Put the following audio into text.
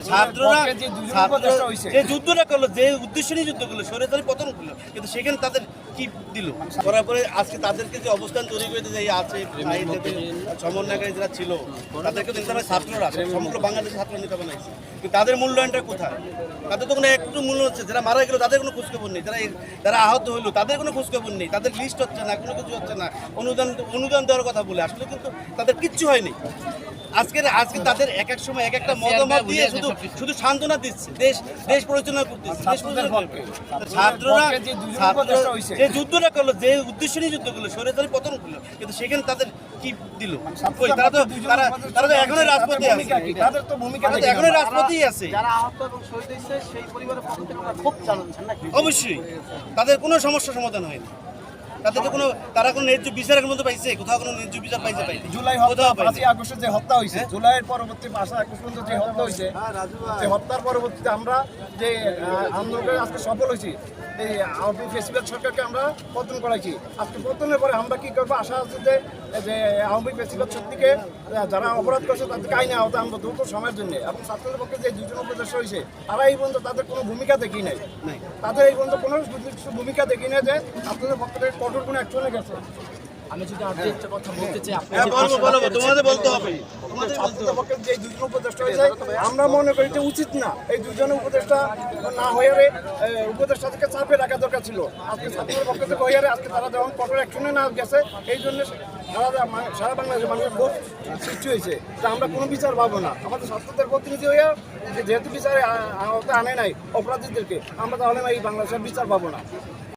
ছাত্ররা যে দুজন ছাত্র- উপদেষ্টা হইছে। যে যুদ্ধটা করল যে উদ্দেশ্য নিয়ে যুদ্ধ করল সরেতারি পতন করল কিন্তু সেখানে তাদের কি দিল? করার পরে আজকে তাদেরকে যে অবস্থান তৈরি করে যে আছে সমন্বয়কারী যারা ছিল তাদেরকে কিন্তু তারা ছাত্ররা সমগ্র বাংলাদেশের ছাত্র নেতা বানাইছে। কিন্তু তাদের মূল্যায়নটা কোথায়? তাদের তো কোনো একটু মূল্য হচ্ছে যারা মারা গেল তাদের কোনো খোঁজখবর নেই। যারা যারা আহত হলো তাদের কোনো খোঁজখবর নেই। তাদের লিস্ট হচ্ছে না কোনো কিছু হচ্ছে না। অনুদান অনুদান দেওয়ার কথা বলে আসলে কিন্তু তাদের কিচ্ছু হয়নি। আজকের আজকে তাদের এক এক সময় এক একটা মতামত দিয়ে শুধু শুধু সান্ত্বনা দিচ্ছে। দেশ দেশ পরিচালনা করতেছে দেশ ছাত্ররা যে যুদ্ধটা করল যে উদ্দেশ্য নিয়ে যুদ্ধ করল সরেতারি পতন করল কিন্তু সেখানে তাদের কি দিল? তারা তো তারা তারা তো এখনও রাজপথে আছে। তাদের তো ভূমিকা এখনও। রাজপথেই আছে। যারা আহত এবং শহীদ হয়েছে সেই পরিবারের পক্ষ থেকে খুব জানাচ্ছেন অবশ্যই। তাদের কোনো সমস্যা সমাধান হয়নি। তাদের তো কোনো তারা কোনো ন্যায্য বিচারের মধ্যে পাইছে কোথাও কোনো ন্যায্য বিচার পাইছে পাইছে জুলাই হত্যা পাঁচই আগস্টে যে হত্যা হয়েছে জুলাইয়ের পরবর্তী পাঁচই আগস্ট পর্যন্ত যে হত্যা হয়েছে যে হত্যার পরবর্তীতে আমরা যে আন্দোলনে আজকে সফল হয়েছি এই আওয়ামী ফেসিবাদ সরকারকে আমরা পতন করাইছি। আজকে পতনের পরে আমরা কি করব? আশা আছে যে যে আওয়ামী শক্তিকে আহ, যারা অপরাধ করছে তাদেরকে আইনে আওতা আনব দ্রুত সময়ের জন্য। এবং ছাত্রদের পক্ষে যে দুজন উপদেশ হয়েছে তারা এই পর্যন্ত তাদের কোনো ভূমিকা দেখি নাই। তাদের এই পর্যন্ত কোনো ভূমিকা দেখি না যে ছাত্রদের পক্ষ থেকে কঠোর কোনো অ্যাকশনে গেছে। আমি যদি আজকে কথা বলতে চাই আপনি হ্যাঁ যে বলব বলব তোমাদের বলতে হবে। ছাত্রদের পক্ষে যে দুজন উপদেষ্টা হয়েছে আমরা মনে করি যে উচিত না। এই দুজনের উপদেষ্টা না হয়ে রে, এ, চাপে রাখা দরকার ছিল। আজকে ছাত্রদের পক্ষ থেকে হয়ে আজকে তারা যেমন কঠোর অ্যাকশনে না গেছে এই জন্য সারা বাংলাদেশের মানুষের ক্ষোভ সৃষ্টি হয়েছে। যে আমরা কোনো বিচার পাবো না। আমাদের স্বাস্থ্যদের প্রতিনিধি হয়ে যেহেতু বিচারে আনে নাই অপরাধীদেরকে, আমরা তাহলে এই বাংলাদেশের বিচার পাবো না।